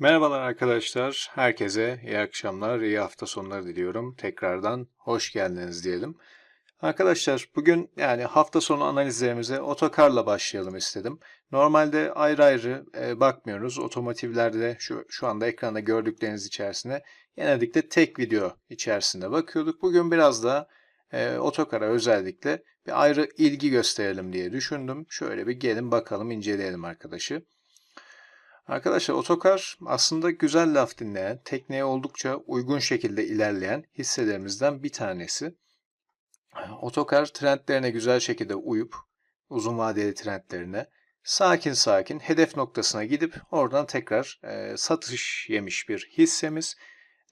Merhabalar arkadaşlar. Herkese iyi akşamlar, iyi hafta sonları diliyorum. Tekrardan hoş geldiniz diyelim. Arkadaşlar bugün yani hafta sonu analizlerimize otokarla başlayalım istedim. Normalde ayrı ayrı e, bakmıyoruz. Otomotivlerde şu, şu anda ekranda gördükleriniz içerisinde genellikle tek video içerisinde bakıyorduk. Bugün biraz da e, otokara özellikle bir ayrı ilgi gösterelim diye düşündüm. Şöyle bir gelin bakalım inceleyelim arkadaşı. Arkadaşlar otokar aslında güzel laf dinleyen, tekneye oldukça uygun şekilde ilerleyen hisselerimizden bir tanesi. Otokar trendlerine güzel şekilde uyup uzun vadeli trendlerine sakin sakin hedef noktasına gidip oradan tekrar e, satış yemiş bir hissemiz.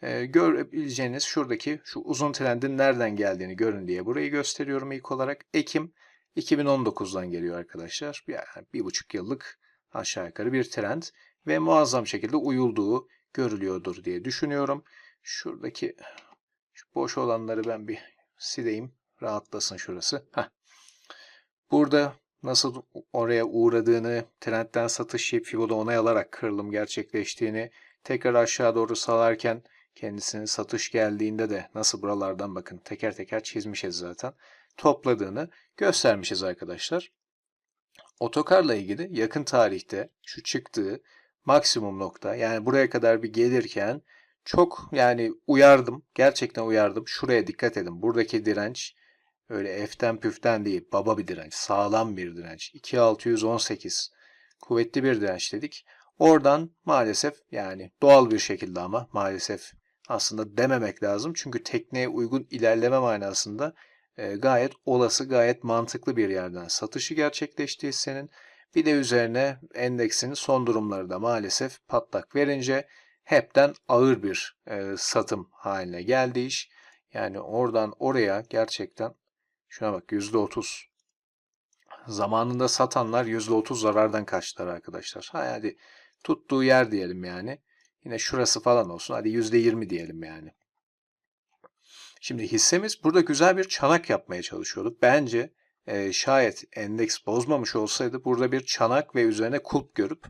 E, görebileceğiniz şuradaki şu uzun trendin nereden geldiğini görün diye burayı gösteriyorum ilk olarak. Ekim 2019'dan geliyor arkadaşlar. Yani bir buçuk yıllık aşağı yukarı bir trend ve muazzam şekilde uyulduğu görülüyordur diye düşünüyorum. Şuradaki şu boş olanları ben bir sileyim. Rahatlasın şurası. Heh. Burada nasıl oraya uğradığını, trendten satış yiyip Fibo'da onay alarak kırılım gerçekleştiğini, tekrar aşağı doğru salarken kendisinin satış geldiğinde de nasıl buralardan bakın teker teker çizmişiz zaten. Topladığını göstermişiz arkadaşlar. Otokarla ilgili yakın tarihte şu çıktığı maksimum nokta yani buraya kadar bir gelirken çok yani uyardım. Gerçekten uyardım. Şuraya dikkat edin. Buradaki direnç öyle eften püften değil. Baba bir direnç. Sağlam bir direnç. 2618 kuvvetli bir direnç dedik. Oradan maalesef yani doğal bir şekilde ama maalesef aslında dememek lazım. Çünkü tekneye uygun ilerleme manasında gayet olası, gayet mantıklı bir yerden satışı gerçekleşti hissenin. Bir de üzerine endeksin son durumları da maalesef patlak verince hepten ağır bir e, satım haline geldi iş. Yani oradan oraya gerçekten şuna bak %30 zamanında satanlar %30 zarardan kaçtılar arkadaşlar. Ha, hadi tuttuğu yer diyelim yani. Yine şurası falan olsun. Hadi %20 diyelim yani. Şimdi hissemiz burada güzel bir çanak yapmaya çalışıyordu. Bence e, şayet endeks bozmamış olsaydı burada bir çanak ve üzerine kulp görüp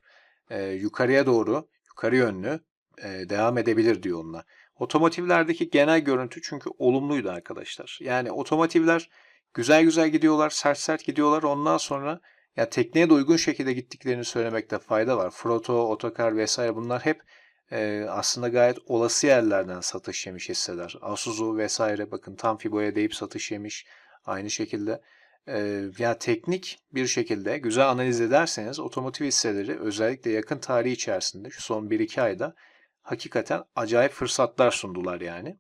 e, yukarıya doğru yukarı yönlü e, devam edebilir diyor onunla. Otomotivlerdeki genel görüntü çünkü olumluydu arkadaşlar. Yani otomotivler güzel güzel gidiyorlar, sert sert gidiyorlar. Ondan sonra ya tekneye de uygun şekilde gittiklerini söylemekte fayda var. Froto, otokar vesaire bunlar hep e, aslında gayet olası yerlerden satış yemiş hisseler. Asuzu vesaire bakın tam Fibo'ya deyip satış yemiş. Aynı şekilde e, ya teknik bir şekilde güzel analiz ederseniz otomotiv hisseleri özellikle yakın tarih içerisinde şu son 1-2 ayda hakikaten acayip fırsatlar sundular yani.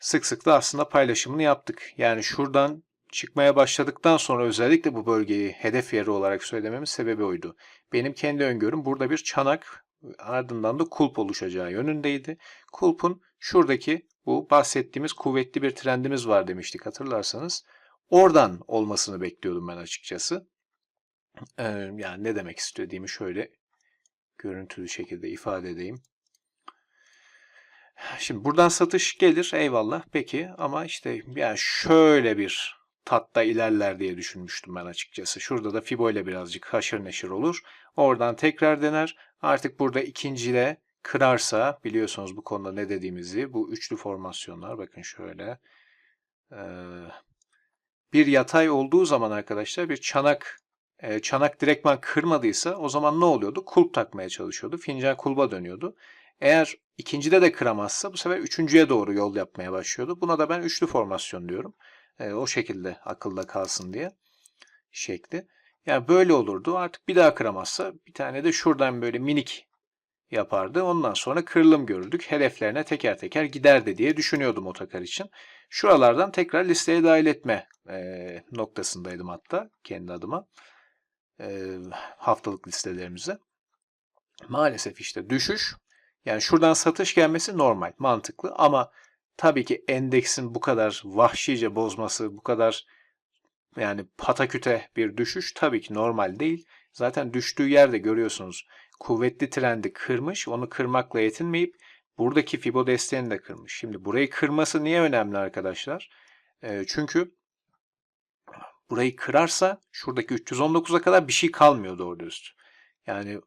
Sık sık da aslında paylaşımını yaptık. Yani şuradan çıkmaya başladıktan sonra özellikle bu bölgeyi hedef yeri olarak söylememin sebebi oydu. Benim kendi öngörüm burada bir çanak ardından da kulp oluşacağı yönündeydi. Kulpun şuradaki bu bahsettiğimiz kuvvetli bir trendimiz var demiştik hatırlarsanız. Oradan olmasını bekliyordum ben açıkçası. Ee, yani ne demek istediğimi şöyle görüntülü şekilde ifade edeyim. Şimdi buradan satış gelir eyvallah peki ama işte yani şöyle bir tatta ilerler diye düşünmüştüm ben açıkçası. Şurada da Fibo ile birazcık haşır neşir olur. Oradan tekrar dener. Artık burada ikinciyle kırarsa biliyorsunuz bu konuda ne dediğimizi bu üçlü formasyonlar bakın şöyle bir yatay olduğu zaman arkadaşlar bir çanak çanak direktman kırmadıysa o zaman ne oluyordu? Kulp takmaya çalışıyordu. Fincan kulba dönüyordu. Eğer ikincide de kıramazsa bu sefer üçüncüye doğru yol yapmaya başlıyordu. Buna da ben üçlü formasyon diyorum. E, o şekilde akılda kalsın diye şekli. Yani böyle olurdu. Artık bir daha kıramazsa bir tane de şuradan böyle minik yapardı. Ondan sonra kırılım görürdük. Hedeflerine teker teker giderdi diye düşünüyordum otokar için. Şuralardan tekrar listeye dahil etme e, noktasındaydım hatta kendi adıma. E, haftalık listelerimize. Maalesef işte düşüş. Yani şuradan satış gelmesi normal, mantıklı ama tabii ki endeksin bu kadar vahşice bozması, bu kadar yani pataküte bir düşüş tabii ki normal değil. Zaten düştüğü yerde görüyorsunuz kuvvetli trendi kırmış, onu kırmakla yetinmeyip buradaki Fibo desteğini de kırmış. Şimdi burayı kırması niye önemli arkadaşlar? E, çünkü burayı kırarsa şuradaki 319'a kadar bir şey kalmıyor doğru dürüst. Yani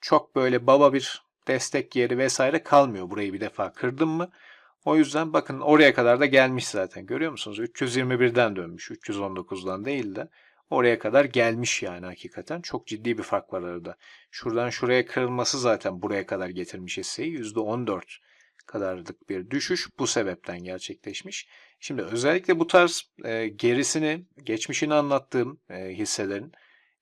çok böyle baba bir destek yeri vesaire kalmıyor burayı bir defa kırdım mı. O yüzden bakın oraya kadar da gelmiş zaten. Görüyor musunuz? 321'den dönmüş. 319'dan değil de oraya kadar gelmiş yani hakikaten. Çok ciddi bir fark var arada. Şuradan şuraya kırılması zaten buraya kadar getirmiş hisseyi. %14 kadarlık bir düşüş bu sebepten gerçekleşmiş. Şimdi özellikle bu tarz e, gerisini, geçmişini anlattığım e, hisselerin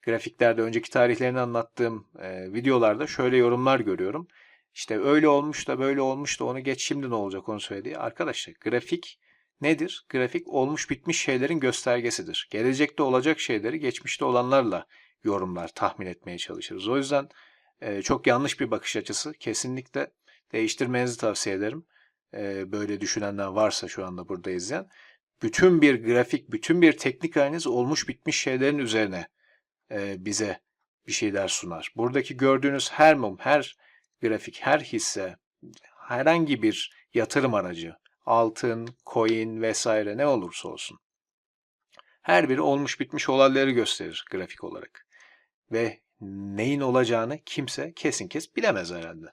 grafiklerde önceki tarihlerini anlattığım e, videolarda şöyle yorumlar görüyorum. İşte öyle olmuş da böyle olmuş da onu geç şimdi ne olacak onu söyledi. Arkadaşlar grafik nedir? Grafik olmuş bitmiş şeylerin göstergesidir. Gelecekte olacak şeyleri geçmişte olanlarla yorumlar, tahmin etmeye çalışırız. O yüzden e, çok yanlış bir bakış açısı. Kesinlikle değiştirmenizi tavsiye ederim. E, böyle düşünenler varsa şu anda burada izleyen. Bütün bir grafik, bütün bir teknik analiz olmuş bitmiş şeylerin üzerine e, bize bir şeyler sunar. Buradaki gördüğünüz her mum, her grafik, her hisse, herhangi bir yatırım aracı, altın, coin vesaire ne olursa olsun. Her biri olmuş bitmiş olayları gösterir grafik olarak. Ve neyin olacağını kimse kesin kes bilemez herhalde.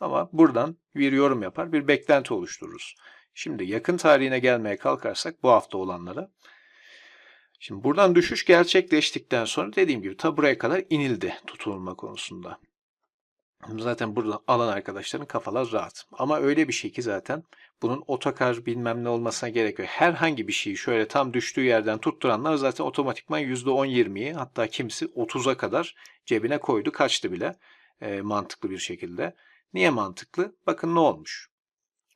Ama buradan bir yorum yapar, bir beklenti oluştururuz. Şimdi yakın tarihine gelmeye kalkarsak bu hafta olanlara. Şimdi buradan düşüş gerçekleştikten sonra dediğim gibi ta buraya kadar inildi tutulma konusunda. Zaten burada alan arkadaşların kafalar rahat. Ama öyle bir şey ki zaten bunun otokar bilmem ne olmasına gerekiyor. Herhangi bir şeyi şöyle tam düştüğü yerden tutturanlar zaten otomatikman %10-20'yi hatta kimisi 30'a kadar cebine koydu kaçtı bile e, mantıklı bir şekilde. Niye mantıklı? Bakın ne olmuş.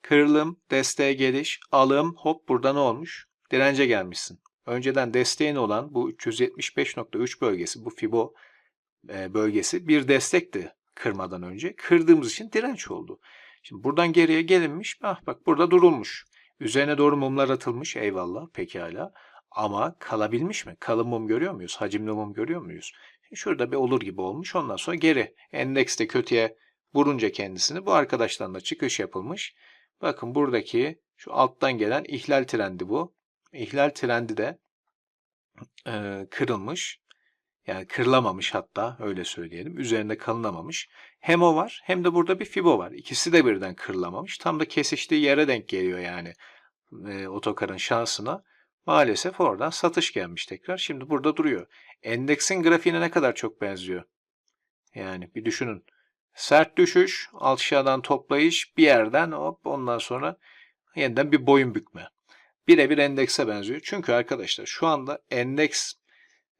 Kırılım, desteğe geliş, alım hop burada ne olmuş? Dirence gelmişsin. Önceden desteğin olan bu 375.3 bölgesi, bu Fibo e, bölgesi bir destekti kırmadan önce. Kırdığımız için direnç oldu. Şimdi buradan geriye gelinmiş. Ah bak burada durulmuş. Üzerine doğru mumlar atılmış. Eyvallah pekala. Ama kalabilmiş mi? Kalın mum görüyor muyuz? Hacimli mum görüyor muyuz? Şurada bir olur gibi olmuş. Ondan sonra geri. Endekste kötüye vurunca kendisini bu arkadaştan da çıkış yapılmış. Bakın buradaki şu alttan gelen ihlal trendi bu. İhlal trendi de e, kırılmış. Yani kırılamamış hatta öyle söyleyelim. Üzerinde kalınamamış. Hem o var hem de burada bir fibo var. İkisi de birden kırılamamış. Tam da kesiştiği yere denk geliyor yani e, otokarın şansına. Maalesef oradan satış gelmiş tekrar. Şimdi burada duruyor. Endeksin grafiğine ne kadar çok benziyor. Yani bir düşünün. Sert düşüş, aşağıdan toplayış, bir yerden hop ondan sonra yeniden bir boyun bükme. Birebir endekse benziyor. Çünkü arkadaşlar şu anda endeks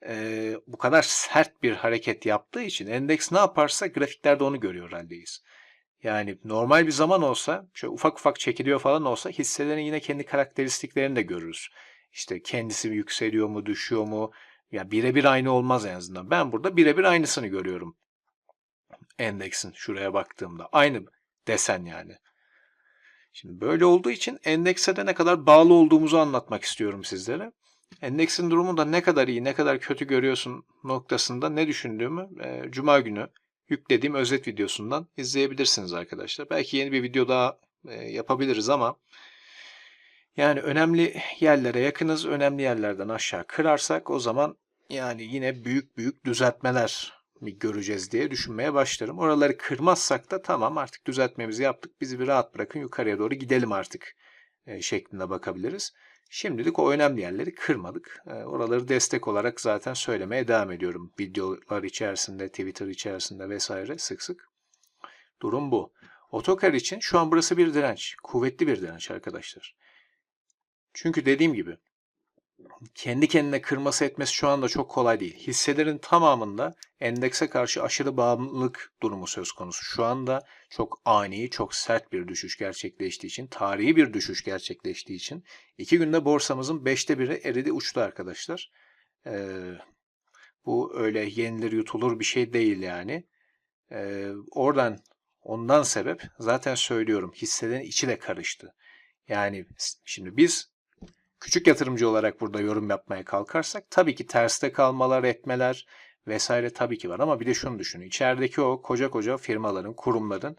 e, bu kadar sert bir hareket yaptığı için endeks ne yaparsa grafiklerde onu görüyor haldeyiz. Yani normal bir zaman olsa, şöyle ufak ufak çekiliyor falan olsa hisselerin yine kendi karakteristiklerini de görürüz. İşte kendisi yükseliyor mu, düşüyor mu? Ya birebir aynı olmaz en azından. Ben burada birebir aynısını görüyorum. Endeksin şuraya baktığımda. Aynı desen yani. Şimdi böyle olduğu için endekse de ne kadar bağlı olduğumuzu anlatmak istiyorum sizlere. Endeksin durumu da ne kadar iyi, ne kadar kötü görüyorsun noktasında ne düşündüğümü e, Cuma günü yüklediğim özet videosundan izleyebilirsiniz arkadaşlar. Belki yeni bir video daha e, yapabiliriz ama yani önemli yerlere yakınız, önemli yerlerden aşağı kırarsak o zaman yani yine büyük büyük düzeltmeler mi göreceğiz diye düşünmeye başlarım. Oraları kırmazsak da tamam artık düzeltmemizi yaptık. Bizi bir rahat bırakın yukarıya doğru gidelim artık e, şeklinde bakabiliriz. Şimdilik o önemli yerleri kırmadık. E, oraları destek olarak zaten söylemeye devam ediyorum. Videolar içerisinde, Twitter içerisinde vesaire sık sık. Durum bu. Otokar için şu an burası bir direnç. Kuvvetli bir direnç arkadaşlar. Çünkü dediğim gibi kendi kendine kırması etmesi şu anda çok kolay değil. Hisselerin tamamında endekse karşı aşırı bağımlılık durumu söz konusu. Şu anda çok ani, çok sert bir düşüş gerçekleştiği için, tarihi bir düşüş gerçekleştiği için iki günde borsamızın beşte biri eridi uçtu arkadaşlar. Ee, bu öyle yenilir yutulur bir şey değil yani. Ee, oradan ondan sebep zaten söylüyorum hisselerin içi de karıştı. Yani şimdi biz küçük yatırımcı olarak burada yorum yapmaya kalkarsak tabii ki terste kalmalar, etmeler vesaire tabii ki var ama bir de şunu düşünün. İçerideki o koca koca firmaların, kurumların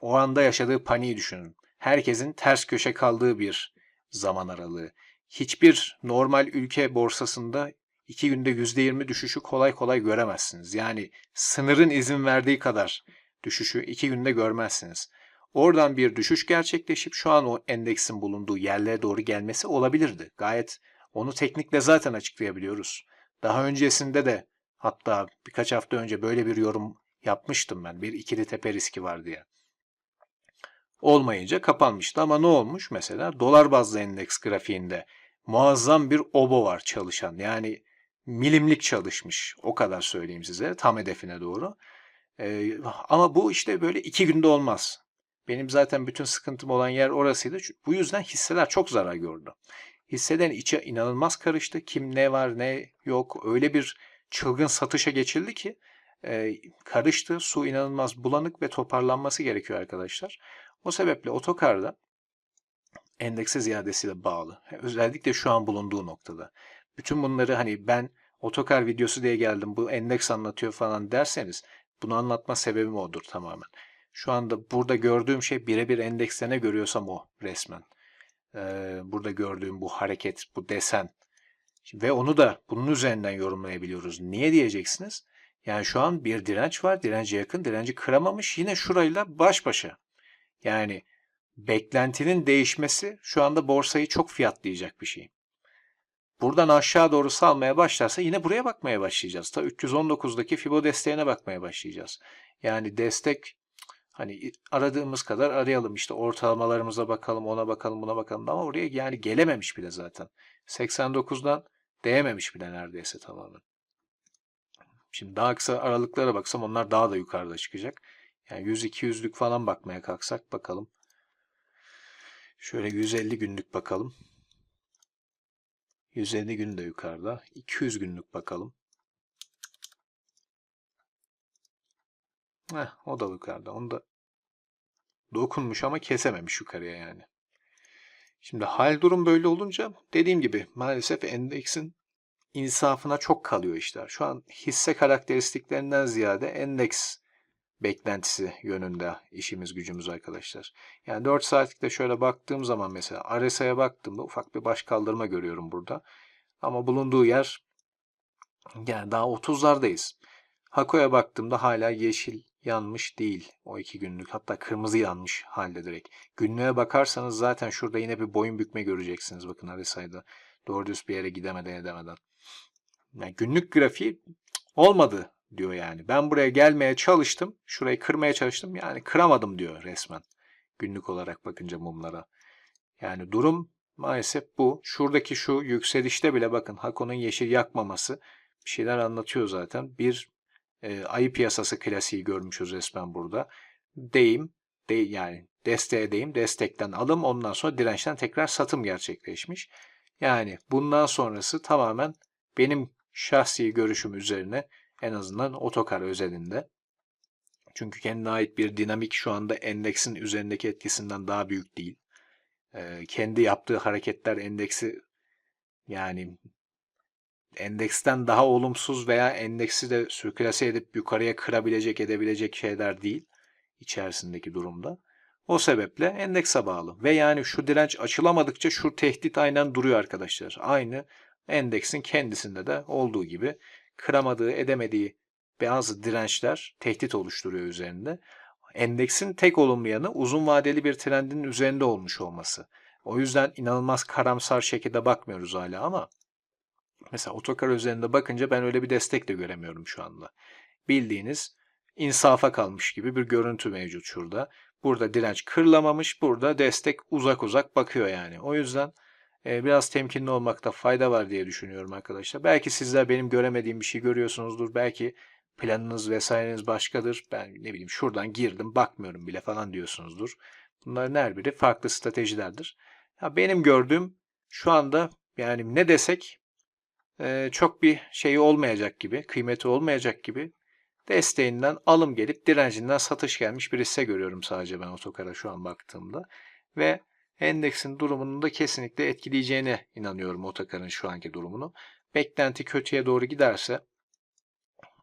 o anda yaşadığı paniği düşünün. Herkesin ters köşe kaldığı bir zaman aralığı. Hiçbir normal ülke borsasında iki günde yüzde yirmi düşüşü kolay kolay göremezsiniz. Yani sınırın izin verdiği kadar düşüşü iki günde görmezsiniz. Oradan bir düşüş gerçekleşip şu an o endeksin bulunduğu yerlere doğru gelmesi olabilirdi. Gayet onu teknikle zaten açıklayabiliyoruz. Daha öncesinde de hatta birkaç hafta önce böyle bir yorum yapmıştım ben. Bir ikili tepe riski var diye. Olmayınca kapanmıştı ama ne olmuş mesela? Dolar bazlı endeks grafiğinde muazzam bir obo var çalışan. Yani milimlik çalışmış. O kadar söyleyeyim size tam hedefine doğru. Ee, ama bu işte böyle iki günde olmaz. Benim zaten bütün sıkıntım olan yer orasıydı. Bu yüzden hisseler çok zarar gördü. Hisseden içe inanılmaz karıştı. Kim ne var ne yok öyle bir çılgın satışa geçildi ki e, karıştı. Su inanılmaz bulanık ve toparlanması gerekiyor arkadaşlar. O sebeple otokarda endekse ziyadesiyle bağlı. Özellikle şu an bulunduğu noktada. Bütün bunları hani ben otokar videosu diye geldim bu endeks anlatıyor falan derseniz bunu anlatma sebebim odur tamamen. Şu anda burada gördüğüm şey birebir endekste ne görüyorsam o resmen. Ee, burada gördüğüm bu hareket, bu desen. Ve onu da bunun üzerinden yorumlayabiliyoruz. Niye diyeceksiniz? Yani şu an bir direnç var. Dirence yakın. Direnci kıramamış. Yine şurayla baş başa. Yani beklentinin değişmesi şu anda borsayı çok fiyatlayacak bir şey. Buradan aşağı doğru salmaya başlarsa yine buraya bakmaya başlayacağız. Ta 319'daki Fibo desteğine bakmaya başlayacağız. Yani destek hani aradığımız kadar arayalım işte ortalamalarımıza bakalım ona bakalım buna bakalım ama oraya yani gelememiş bile zaten. 89'dan değememiş bile neredeyse tamamen. Şimdi daha kısa aralıklara baksam onlar daha da yukarıda çıkacak. Yani 100-200'lük falan bakmaya kalksak bakalım. Şöyle 150 günlük bakalım. 150 gün de yukarıda. 200 günlük bakalım. Heh, o da yukarıda. Onu da dokunmuş ama kesememiş yukarıya yani. Şimdi hal durum böyle olunca dediğim gibi maalesef endeksin insafına çok kalıyor işler. Şu an hisse karakteristiklerinden ziyade endeks beklentisi yönünde işimiz gücümüz arkadaşlar. Yani 4 saatlikte şöyle baktığım zaman mesela RSI'ye baktığımda ufak bir baş kaldırma görüyorum burada. Ama bulunduğu yer yani daha 30'lardayız. Hako'ya baktığımda hala yeşil yanmış değil o iki günlük. Hatta kırmızı yanmış halde direkt. Günlüğe bakarsanız zaten şurada yine bir boyun bükme göreceksiniz. Bakın RSI'da doğru düz bir yere gidemeden edemeden. Yani günlük grafiği olmadı diyor yani. Ben buraya gelmeye çalıştım. Şurayı kırmaya çalıştım. Yani kıramadım diyor resmen. Günlük olarak bakınca mumlara. Yani durum maalesef bu. Şuradaki şu yükselişte bile bakın Hako'nun yeşil yakmaması bir şeyler anlatıyor zaten. Bir e, ayı piyasası klasiği görmüşüz resmen burada. Deyim, de, yani desteğe deyim, destekten alım ondan sonra dirençten tekrar satım gerçekleşmiş. Yani bundan sonrası tamamen benim şahsi görüşüm üzerine en azından otokar özelinde. Çünkü kendine ait bir dinamik şu anda endeksin üzerindeki etkisinden daha büyük değil. Ee, kendi yaptığı hareketler endeksi yani endeksten daha olumsuz veya endeksi de sürklase edip yukarıya kırabilecek edebilecek şeyler değil içerisindeki durumda. O sebeple endekse bağlı. Ve yani şu direnç açılamadıkça şu tehdit aynen duruyor arkadaşlar. Aynı endeksin kendisinde de olduğu gibi kıramadığı, edemediği bazı dirençler tehdit oluşturuyor üzerinde. Endeksin tek olumlu yanı uzun vadeli bir trendin üzerinde olmuş olması. O yüzden inanılmaz karamsar şekilde bakmıyoruz hala ama mesela otokar üzerinde bakınca ben öyle bir destek de göremiyorum şu anda. Bildiğiniz insafa kalmış gibi bir görüntü mevcut şurada. Burada direnç kırılamamış, burada destek uzak uzak bakıyor yani. O yüzden e, biraz temkinli olmakta fayda var diye düşünüyorum arkadaşlar. Belki sizler benim göremediğim bir şey görüyorsunuzdur. Belki planınız vesaireniz başkadır. Ben ne bileyim şuradan girdim bakmıyorum bile falan diyorsunuzdur. Bunların her biri farklı stratejilerdir. Ya benim gördüğüm şu anda yani ne desek çok bir şeyi olmayacak gibi, kıymeti olmayacak gibi desteğinden alım gelip direncinden satış gelmiş bir hisse görüyorum sadece ben otokara şu an baktığımda. Ve endeksin durumunu da kesinlikle etkileyeceğine inanıyorum Otakar'ın şu anki durumunu. Beklenti kötüye doğru giderse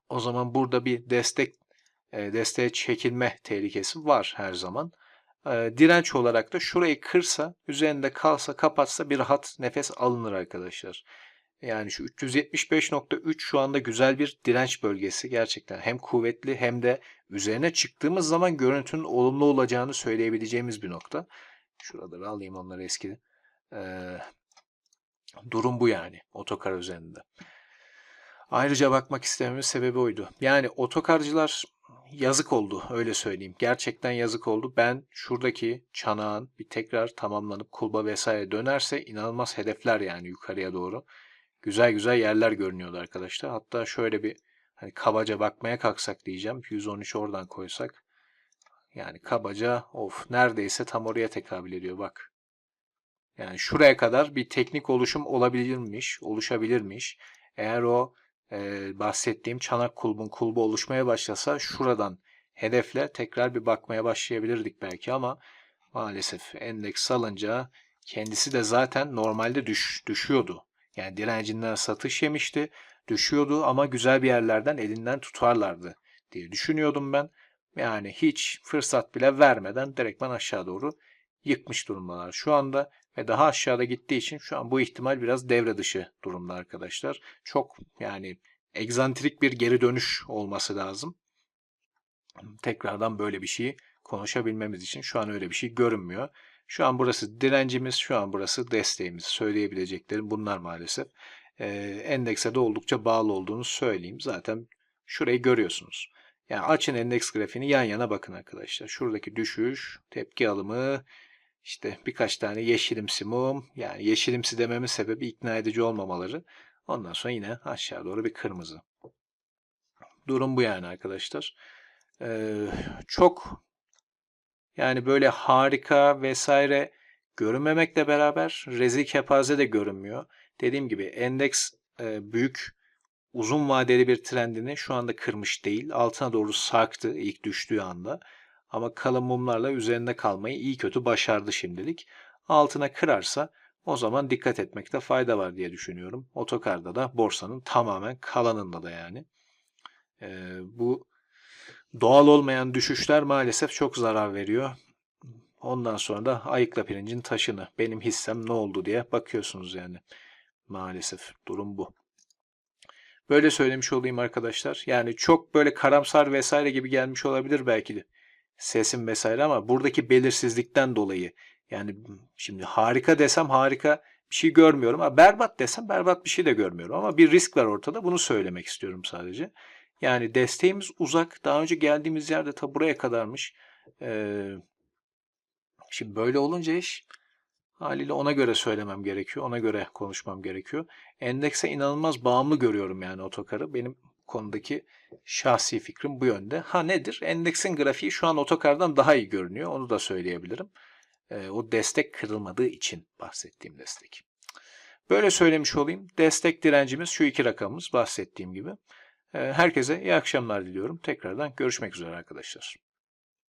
o zaman burada bir destek e, desteğe çekilme tehlikesi var her zaman. Direnç olarak da şurayı kırsa, üzerinde kalsa, kapatsa bir rahat nefes alınır arkadaşlar. Yani şu 375.3 şu anda güzel bir direnç bölgesi gerçekten. Hem kuvvetli hem de üzerine çıktığımız zaman görüntünün olumlu olacağını söyleyebileceğimiz bir nokta. Şuraları alayım onları eski. Ee, durum bu yani otokar üzerinde. Ayrıca bakmak istememin sebebi oydu. Yani otokarcılar yazık oldu öyle söyleyeyim. Gerçekten yazık oldu. Ben şuradaki çanağın bir tekrar tamamlanıp kulba vesaire dönerse inanılmaz hedefler yani yukarıya doğru. Güzel güzel yerler görünüyordu arkadaşlar. Hatta şöyle bir hani kabaca bakmaya kalksak diyeceğim. 113 oradan koysak. Yani kabaca of neredeyse tam oraya tekabül ediyor bak. Yani şuraya kadar bir teknik oluşum olabilirmiş, oluşabilirmiş. Eğer o e, bahsettiğim çanak kulbun kulbu oluşmaya başlasa şuradan hedefle tekrar bir bakmaya başlayabilirdik belki ama maalesef endeks salınca kendisi de zaten normalde düş, düşüyordu. Yani direncinden satış yemişti, düşüyordu ama güzel bir yerlerden elinden tutarlardı diye düşünüyordum ben. Yani hiç fırsat bile vermeden direktman aşağı doğru yıkmış durumdalar şu anda ve daha aşağıda gittiği için şu an bu ihtimal biraz devre dışı durumda arkadaşlar. Çok yani egzantrik bir geri dönüş olması lazım. Tekrardan böyle bir şeyi konuşabilmemiz için şu an öyle bir şey görünmüyor. Şu an burası direncimiz, şu an burası desteğimiz. Söyleyebileceklerim bunlar maalesef. Ee, endekse de oldukça bağlı olduğunu söyleyeyim. Zaten şurayı görüyorsunuz. Yani açın endeks grafiğini yan yana bakın arkadaşlar. Şuradaki düşüş, tepki alımı, işte birkaç tane yeşilimsi mum. Yani yeşilimsi dememin sebebi ikna edici olmamaları. Ondan sonra yine aşağı doğru bir kırmızı. Durum bu yani arkadaşlar. Ee, çok yani böyle harika vesaire görünmemekle beraber rezil kepaze de görünmüyor. Dediğim gibi endeks e, büyük uzun vadeli bir trendini şu anda kırmış değil. Altına doğru sarktı ilk düştüğü anda. Ama kalın mumlarla üzerinde kalmayı iyi kötü başardı şimdilik. Altına kırarsa o zaman dikkat etmekte fayda var diye düşünüyorum. Otokarda da borsanın tamamen kalanında da yani. Ee, bu doğal olmayan düşüşler maalesef çok zarar veriyor. Ondan sonra da ayıkla pirincin taşını benim hissem ne oldu diye bakıyorsunuz yani. Maalesef durum bu. Böyle söylemiş olayım arkadaşlar. Yani çok böyle karamsar vesaire gibi gelmiş olabilir belki de sesim vesaire ama buradaki belirsizlikten dolayı yani şimdi harika desem harika bir şey görmüyorum ama berbat desem berbat bir şey de görmüyorum ama bir risk var ortada bunu söylemek istiyorum sadece. Yani desteğimiz uzak. Daha önce geldiğimiz yerde ta buraya kadarmış. Ee, şimdi böyle olunca iş haliyle ona göre söylemem gerekiyor. Ona göre konuşmam gerekiyor. Endekse inanılmaz bağımlı görüyorum yani otokarı. Benim konudaki şahsi fikrim bu yönde. Ha nedir? Endeksin grafiği şu an otokardan daha iyi görünüyor. Onu da söyleyebilirim. E, o destek kırılmadığı için bahsettiğim destek. Böyle söylemiş olayım. Destek direncimiz şu iki rakamımız bahsettiğim gibi. E, herkese iyi akşamlar diliyorum. Tekrardan görüşmek üzere arkadaşlar.